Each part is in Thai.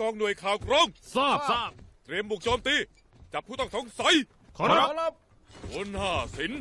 กองหน่วยข่าวกรองทราบทราบเตรียมบุกโจมตี จับผู้ต้องสงสัยขอรับรับบนห้าสิน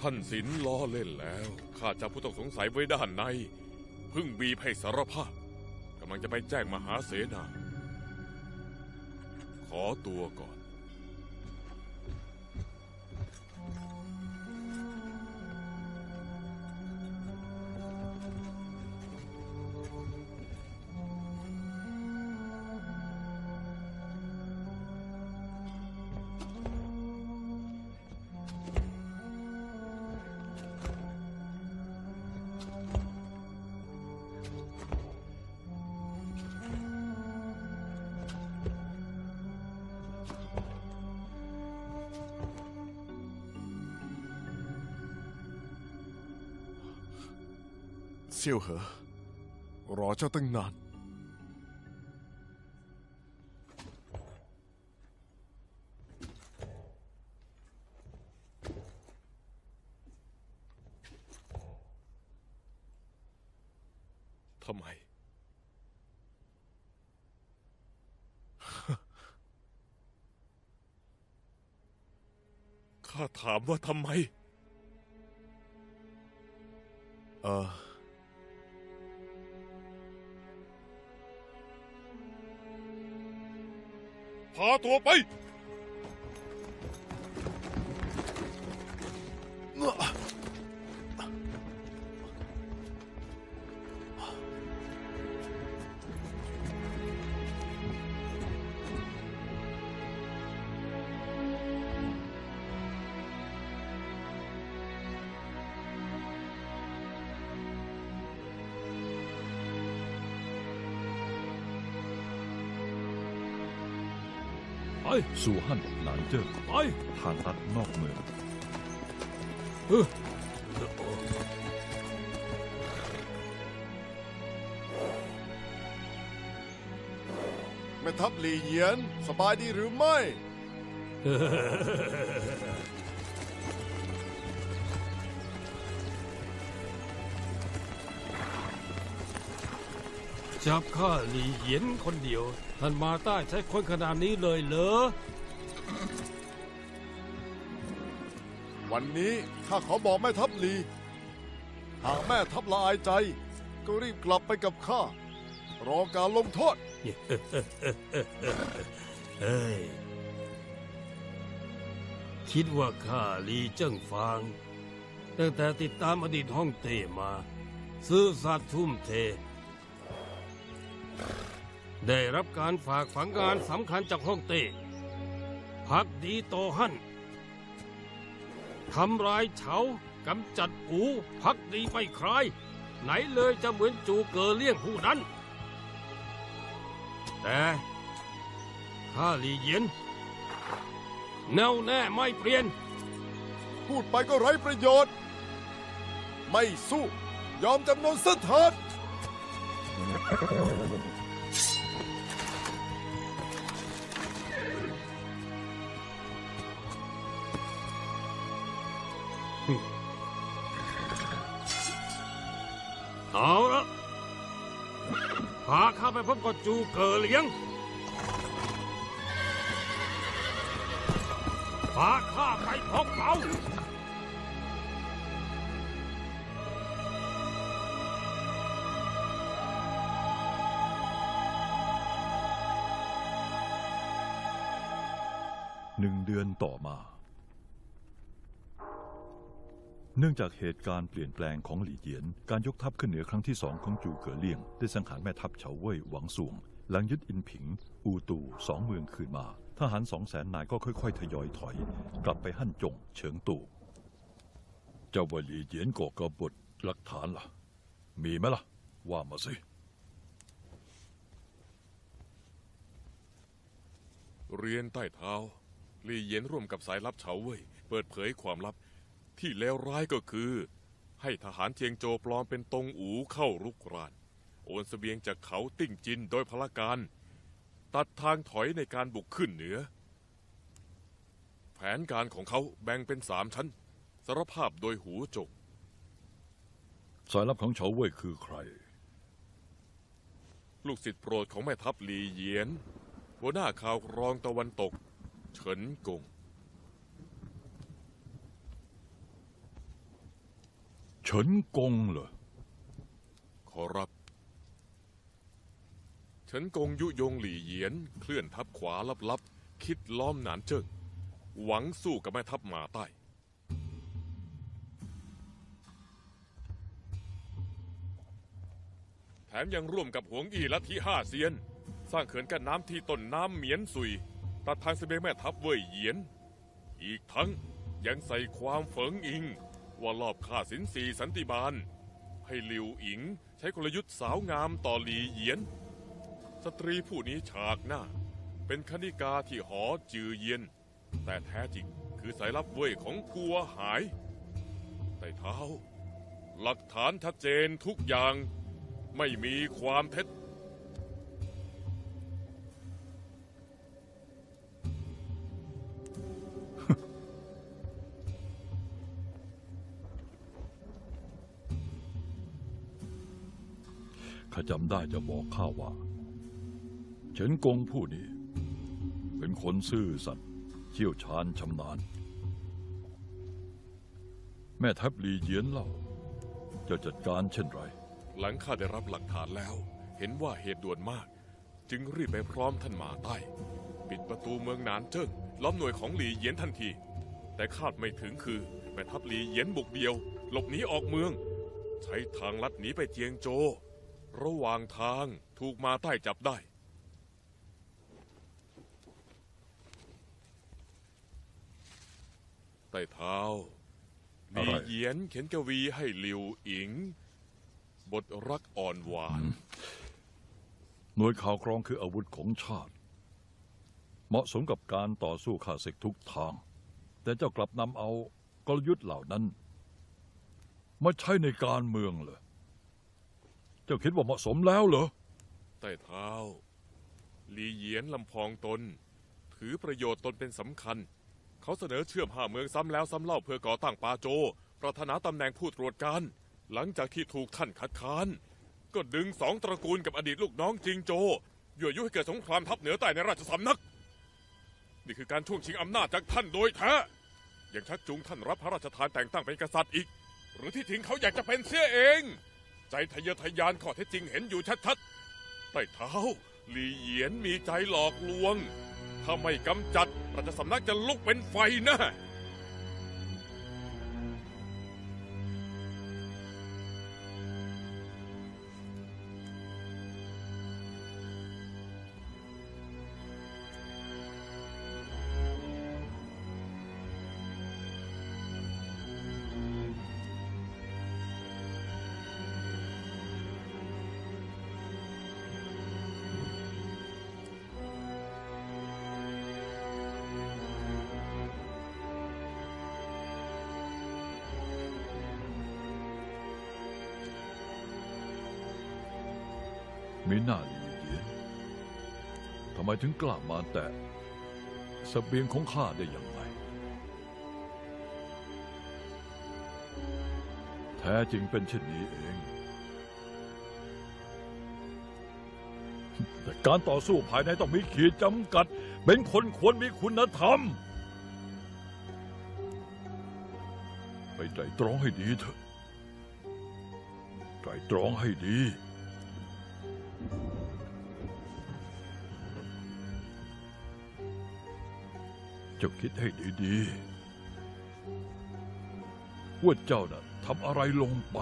ท่านสินล้อเล่นแล้ว ข้าจับผู้ต้องสงสัยไว้ด้านในเพึ่งบีบให้สารภาพกำลังจะไปแจ้งมหาเสนา ขอตัวก่อน ซียวเหอ รอเจ้าตั้งนาน ทำไม ข้าถามว่าทำไม เออ พาตัวไป ไปสู่ฮั่นหนานเจิ้งไปทางลัดนอกเมืองเออแม่ทัพหลี่เหยียน สบายดีหรือไม่ จับข้าหลีเหยียนคนเดียว ท่านมาใต้ใช้คนขนาดนี้เลยเหรอ วันนี้ข้าขอบอกแม่ทัพหลี หากแม่ทัพละอายใจ ก็รีบกลับไปกับข้า รอการลงโทษเฮ้ย คิดว่าข้าหลีเจิ้งฟาง ตั้งแต่ติดตามอดีตห้องเต้มา ซื่อสัตย์ทุ่มเท ได้รับการฝากฝังงานสำคัญจากห้องเต้พักดีโตอหั่นทำลายเฉากำจัดอูพักดีไม่คลาย ไหนเลยจะเหมือนจูเกอเลี่ยงผู้นั้น แต่ข้าหลีเยียนแน่วแน่ไม่เปลี่ยน พูดไปก็ไร้ประโยชน์ ไม่สู้ ยอมจำนนซะเถิด พบกับจูเกอเลียงพาข้าไปพบเขาหนึ่งเดือนต่อมา เนื่องจากเหตุการณ์เปลี่ยนแปลงของหลี่เหยียน การยกทัพขึ้นเหนือครั้งที่สองของจูเก๋อเลี่ยง ได้สังหารแม่ทัพเฉาเว่ยหวังสวง หลังยึดอินผิง อูตูสองเมืองคืนมา ทหารสองแสนนายก็ค่อยๆ ทยอยถอย กลับไปหั่นจง เฉิงตู่ เจ้าว่าหลี่เหยียนก่อกบฏหลักฐานล่ะ มีไหมล่ะ ว่ามาสิ เรียนใต้เท้าลีเหยียนร่วมกับสายลับเฉาเว่ยเปิดเผยความลับ ที่เลวร้ายก็คือ ให้ทหารเจียงโจวปลอมเป็นตงอูเข้ารุกราน โอนเสบียงจากเขาติ้งจินโดยพละการ ตัดทางถอยในการบุกขึ้นเหนือ แผนการของเขาแบ่งเป็นสามชั้น สารภาพโดยหูจก สายลับของเฉาเว่ยคือใคร ลูกศิษย์โปรดของแม่ทัพหลีเหยียน หัวหน้าข่าวรองตะวันตก เฉินกง เฉินกงเหรอ ขอรับฉินกงยุยงหลี่เหยียน เคลื่อนทัพขวาลับๆ คิดล้อมหนานเจิ้ง หวังสู้กับแม่ทัพหมาใต้ แถมยังร่วมกับหวงอี้ลัทธิห้าเซียน สร้างเขื่อนกั้นน้ำที่ต้นน้ำเหมียนสุย ตัดทางเสบียงแม่ทัพเว่ยเหยียน อีกทั้งยังใส่ความเฝงอิง ว่ารอบฆ่าสินสีสันติบาล ให้หลิวอิงใช้กลยุทธ์สาวงามต่อหลีเหยียน สตรีผู้นี้ฉากหน้า เป็นคณิกาที่หอจือเยียน แต่แท้จริงคือสายลับเว่ยของกัวหายแต่เท้า หลักฐานชัดเจนทุกอย่างไม่มีความเท็จ ข้าจำได้จะบอกข้าว่า เฉินกงผู้นี้ เป็นคนซื่อสัตย์เชี่ยวชาญชำนาญ แม่ทัพหลีเยียนเล่า จะจัดการเช่นไร หลังข้าได้รับหลักฐานแล้ว เห็นว่าเหตุด่วนมาก จึงรีบไปพร้อมท่านหมาใต้ ปิดประตูเมืองนานเจิ้งล้อมหน่วยของหลีเยียนทันที แต่คาดไม่ถึงคือแม่ทัพหลีเยียนบุกเดียว หลบหนีออกเมือง ใช้ทางลัดหนีไปเจียงโจ ระหว่างทางถูกมาใต้จับได้ ใต้เท้าหอะลีไรเหยียนเขียนกวีให้หลิวอิง บทรักอ่อนหวาน หน่วยข่าวกรองคืออาวุธของชาติ เหมาะสมกับการต่อสู้ข้าศึกทุกทาง แต่เจ้ากลับนำเอากลยุทธ์เหล่านั้น มาใช้ในการเมืองเหรอ เจ้าคิดว่าเหมาะสมแล้วเหรอ ใต้เท้า หลีเหยียนลำพองตน ถือประโยชน์ตนเป็นสำคัญ เขาเสนอเชื่อมห้าเมืองซ้ำแล้วซ้ำเล่าเพื่อก่อตั้งปาโจ ปรารถนาตำแหน่งผู้ตรวจการ หลังจากที่ถูกท่านคัดค้าน ก็ดึงสองตระกูลกับอดีตลูกน้องจิงโจยั่วยุให้เกิดสงครามทัพเหนือใต้ในราชสำนัก นี่คือการช่วงชิงอำนาจจากท่านโดยแท้ยังชักจูงท่านรับพระราชทานแต่งตั้งเป็นกษัตริย์อีก หรือที่ทิ้งเขาอยากจะเป็นเสียเอง ใจทะเยอทะยานข้อเท็จจริงเห็นอยู่ชัดๆใต้เท้าหลีเหยียนมีใจหลอกลวง ถ้าไม่กำจัดราชสำนักจะลุกเป็นไฟแนะ มีหน้าหลีเหยียนทำไมถึงกล้ามาแตะเสบียงของข้าได้อย่างไร แท้จริงเป็นเช่นนี้เอง แต่การต่อสู้ภายในต้องมีขีดจำกัด เป็นคนควรมีคุณธรรม ไปไตรตรองให้ดีเถอะไตรตรองให้ดี จ้าคิดให้ดีๆ ว่าเจ้าน่ะทำอะไรลงไป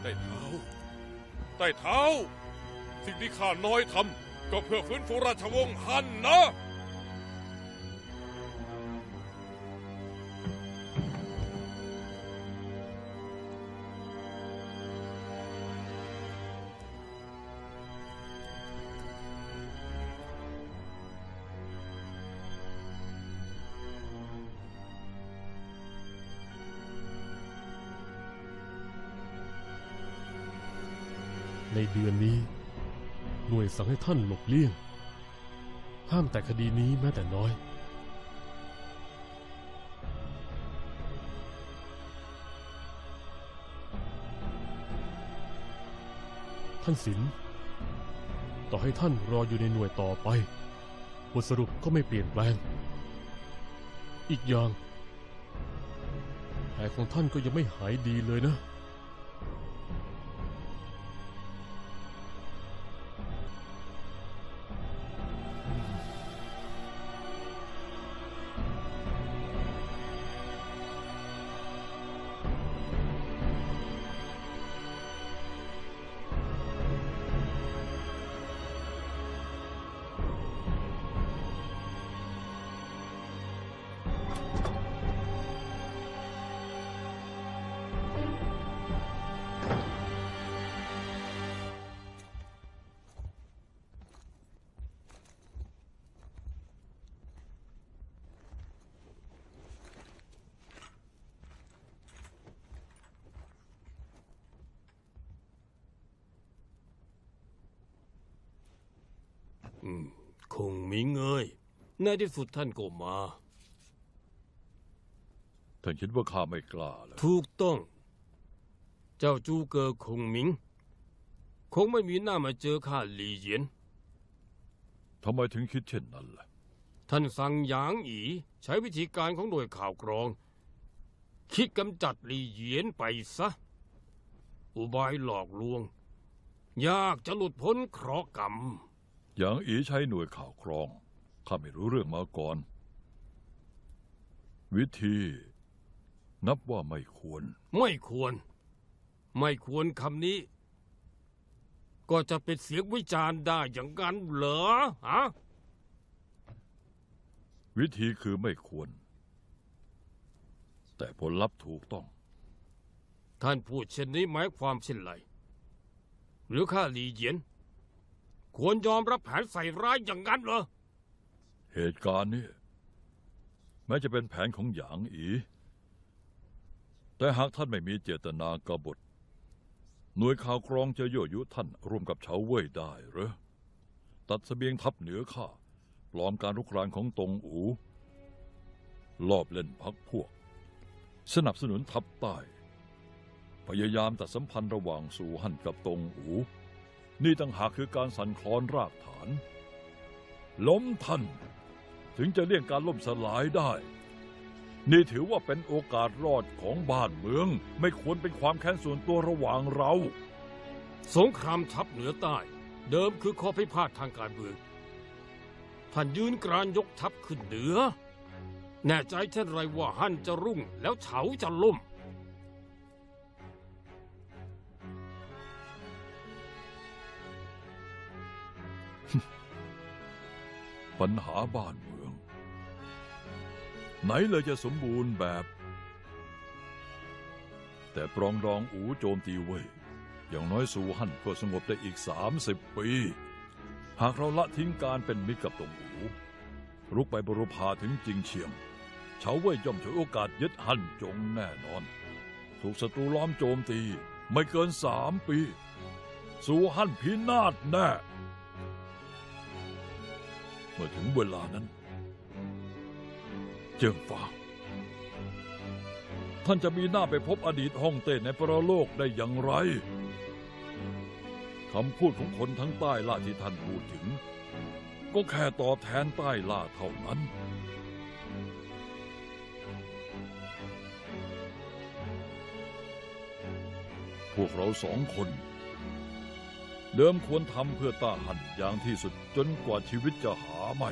ใต้เท้า ใต้เท้า สิ่งที่ข้าน้อยทำก็เพื่อฟื้นฟูราชวงศ์ฮันนะ หน่วยสั่งให้ท่านหลบเลี่ยง ห้ามแต่คดีนี้แม้แต่น้อย ท่านศิลต่อให้ท่านรออยู่ในหน่วยต่อไป บทสรุปก็ไม่เปลี่ยนแปลง อีกอย่างแผลของท่านก็ยังไม่หายดีเลยนะ คงมิงเอ้ยในที่สุดท่านก็มา ท่านคิดว่าข้าไม่กล้าเหรอถูกต้อง เจ้าจูเกอคงมิง คงไม่มีหน้ามาเจอข้าหลีเหยียน ทำไมถึงคิดเช่นนั้นล่ะ ท่านสั่งหยางอีใช้วิธีการของหน่วยข่าวกรอง คิดกำจัดหลีเหยียนไปซะ อุบายหลอกลวง ยากจะหลุดพ้นเคราะห์กรรม อย่างอีใช้หน่วยข่าวกรอง ข้าไม่รู้เรื่องมาก่อน วิธีนับว่าไม่ควร ไม่ควร ไม่ควรคำนี้ ก็จะเป็นเสียงวิจารณ์ได้อย่างนั้นเหรอฮะวิธีคือไม่ควร แต่ผลลัพธ์ถูกต้อง ท่านพูดเช่นนี้หมายความเช่นไร หรือข้าหลีเหยียน ควรยอมรับแผนใส่ร้ายอย่างนั้นเหรอ เหตุการณ์นี้แม้จะเป็นแผนของหยางอี แต่หากท่านไม่มีเจตนากบฏ หน่วยข่าวกรองจะยั่วยุท่านร่วมกับเฉาเว่ยได้เหรอ ตัดเสบียงทัพเหนือข้าปลอมการรุกรานของตงอู ลอบเล่นพักพวก สนับสนุนทัพใต้ พยายามตัดสัมพันธ์ระหว่างสู่ฮั่นกับตงอู นี่ต่างหากคือการสั่นคลอนรากฐาน ล้มท่านถึงจะเลี่ยงการล่มสลายได้ นี่ถือว่าเป็นโอกาสรอดของบ้านเมือง ไม่ควรเป็นความแค้นส่วนตัวระหว่างเรา สงครามทัพเหนือใต้ เดิมคือข้อพิพาททางการเมือง ท่านยืนกรานยกทัพขึ้นเหนือ แน่ใจเช่นไรว่าฮั่นจะรุ่งแล้วเฉาจะล่ม ปัญหาบ้านเมือง ไหนเลยจะสมบูรณ์แบบ แต่ปรองดองอูโจมตีเว่ยอย่างน้อยสู่ฮั่นก็สงบได้อีก 30 ปี หากเราละทิ้งการเป็นมิตรกับตงอูรุกไปบรุพาถึงจิงเชียงเฉาเว่ยย่อมฉวยโอกาสยึดฮั่นจงแน่นอน ถูกศัตรูล้อมโจมตีไม่เกินสามปี สู่ฮั่นพินาศแน่ มื่อถึงเวลานั้น เจิงฟางท่านจะมีหน้าไปพบอดีตฮ่องเต้ในปรโลกได้อย่างไรคำพูดของคนทั้งใต้ล่าที่ท่านพูดถึง ก็แค่ตอบแทนใต้ล่าเท่านั้น พวกเราสองคน เดิมควรทำเพื่อต้าหันอย่างที่สุดจนกว่าชีวิตจะหาไม่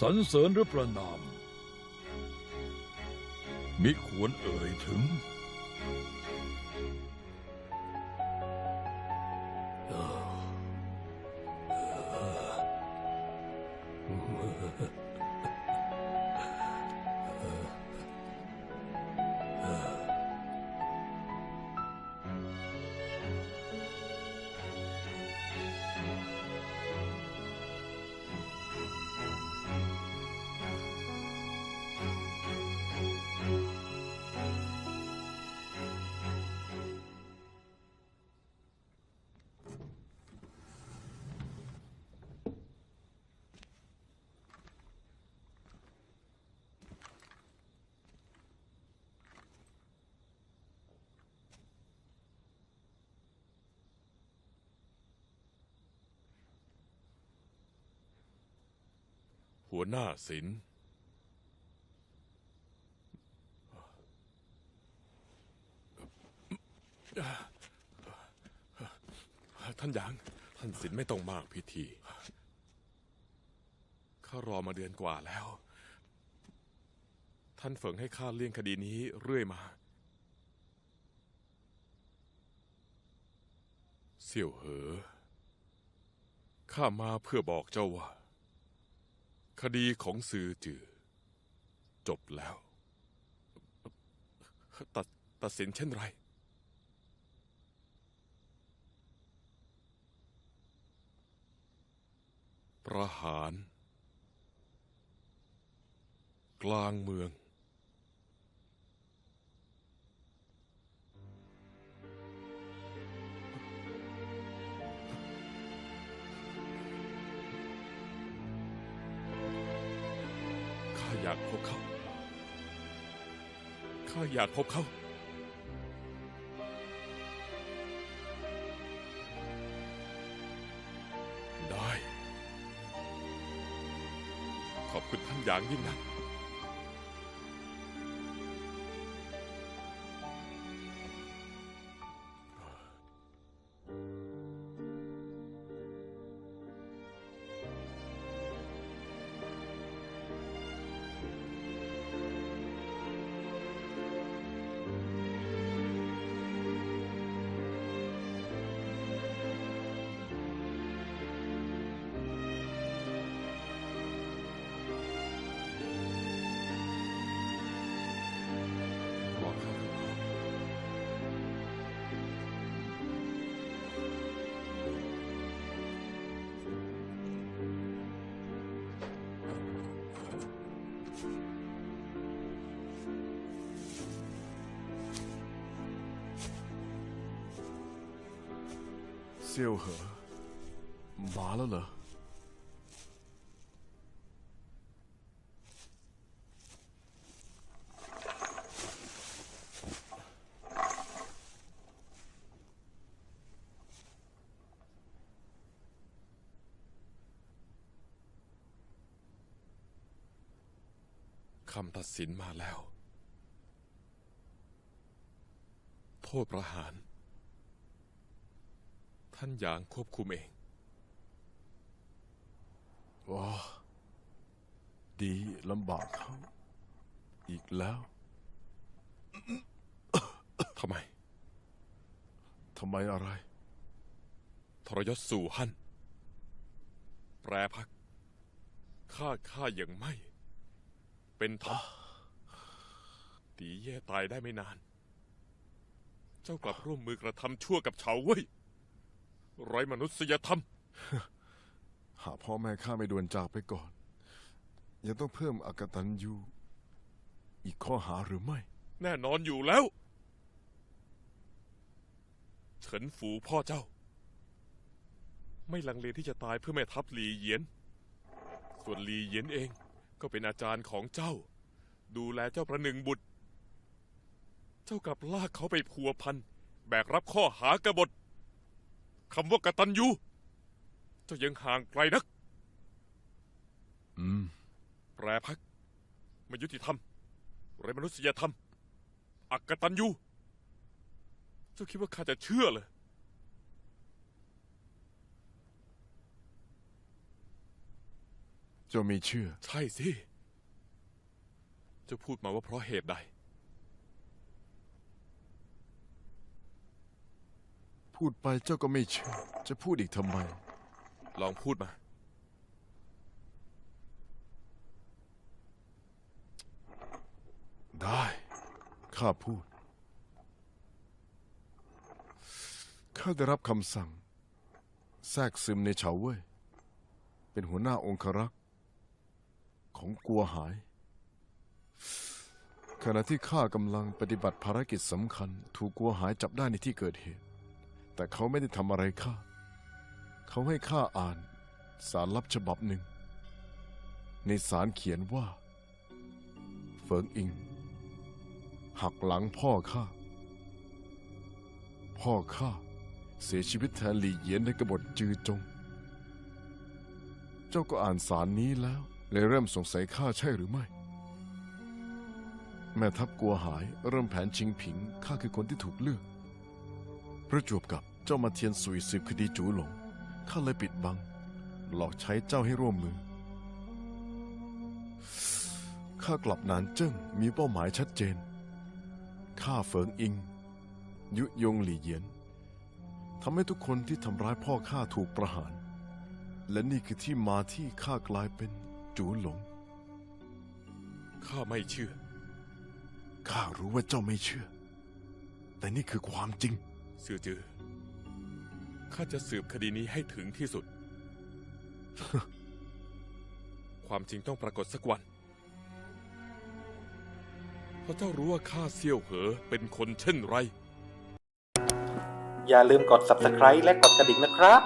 สรรเสริญหรือประนาม มิควรเอ่ยถึง หัวหน้าศิลป์ท่านหยาง ท่านศิลป์ไม่ต้องมากพิธี ข้ารอมาเดือนกว่าแล้ว ท่านเฝิงให้ข้าเลี่ยงคดีนี้เรื่อยมา เสี่ยวเหอ ข้ามาเพื่อบอกเจ้าว่า คดีของซือจือ จบแล้ว ตัดตัดสินเช่นไร ประหาร กลางเมือง อยากพบเขา ข้าอยากพบเขา ได้ ขอบคุณท่านอย่างยิ่งนัก เซียวเหอมาแล้วเหรอ คำตัดสินมาแล้ว โทษประหาร ท่านหยางควบคุมเองว้าดีลำบากเขาอีกแล้ว ทำไม ทำไมอะไร ทรยศสู่ฮั่นแปรพักฆ่าข้าอย่างไม่ เป็นธรรมตีแย่ตายได้ไม่นาน เจ้ากลับร่วมมือกระทำชั่วกับเฉาเว่ย ไร้มนุษยธรรม หาพ่อแม่ข้าไม่ด่วนจากไปก่อน ยังต้องเพิ่มอากตันยูอีกข้อหาหรือไม่ แน่นอนอยู่แล้วเฉินฝูพ่อเจ้า ไม่ลังเลที่จะตายเพื่อแม่ทัพหลีเหยียน ส่วนหลีเหยียนเองก็เป็นอาจารย์ของเจ้า ดูแลเจ้าประหนึ่งบุตร เจ้ากลับลากเขาไปพัวพัน แบกรับข้อหากบฏ คำว่ากตัญญูเจ้ายังห่างไกลนัก อืม แปรพักไม่ยุติธรรมไร้มนุษยธรรม อักตันยูเจ้าคิดว่าข้าจะเชื่อเลยเจ้าไม่เชื่อ ใช่สิเจ้าพูดมาว่าเพราะเหตุใด พูดไปเจ้าก็ไม่เชื่อ จะพูดอีกทำไม ลองพูดมา ได้ ข้าพูด ข้าได้รับคำสั่ง แทรกซึมในเฉาเว่ย เป็นหัวหน้าองครักษ์ ของกัวหาย ขณะที่ข้ากำลังปฏิบัติภารกิจสำคัญ ถูกกัวหายจับได้ในที่เกิดเหตุ แต่เขาไม่ได้ทำอะไรข้า เขาให้ข้าอ่านสารลับฉบับหนึ่ง ในสารเขียนว่า เฟิงอิง หักหลังพ่อข้า พ่อข้าเสียชีวิตแทนหลี่เยียนในกบฏจือจง เจ้าก็อ่านสารนี้แล้วเลยเริ่มสงสัยข้าใช่หรือไม่ แม่ทัพกลัวหายเริ่มแผนชิงผิงข้าคือคนที่ถูกเลือก ประจวบกับเจ้ามาเทียนสุยสืบคดีจูหลงข้าเลยปิดบัง หลอกใช้เจ้าให้ร่วมมือ ข้ากลับนานเจิ้งมีเป้าหมายชัดเจน ข้าเฟิงอิง ยุยงหลี่เหยียนทำให้ทุกคนที่ทำร้ายพ่อข้าถูกประหาร และนี่คือที่มาที่ข้ากลายเป็นจูหลง ข้าไม่เชื่อ ข้ารู้ว่าเจ้าไม่เชื่อ แต่นี่คือความจริง เสือจือข้าจะสืบคดีนี้ให้ถึงที่สุด ความจริงต้องปรากฏสักวัน เพราะเจ้ารู้ว่าข้าเซี่ยวเหอเป็นคนเช่นไร อย่าลืมกด subscribe และกดกระดิ่งนะครับ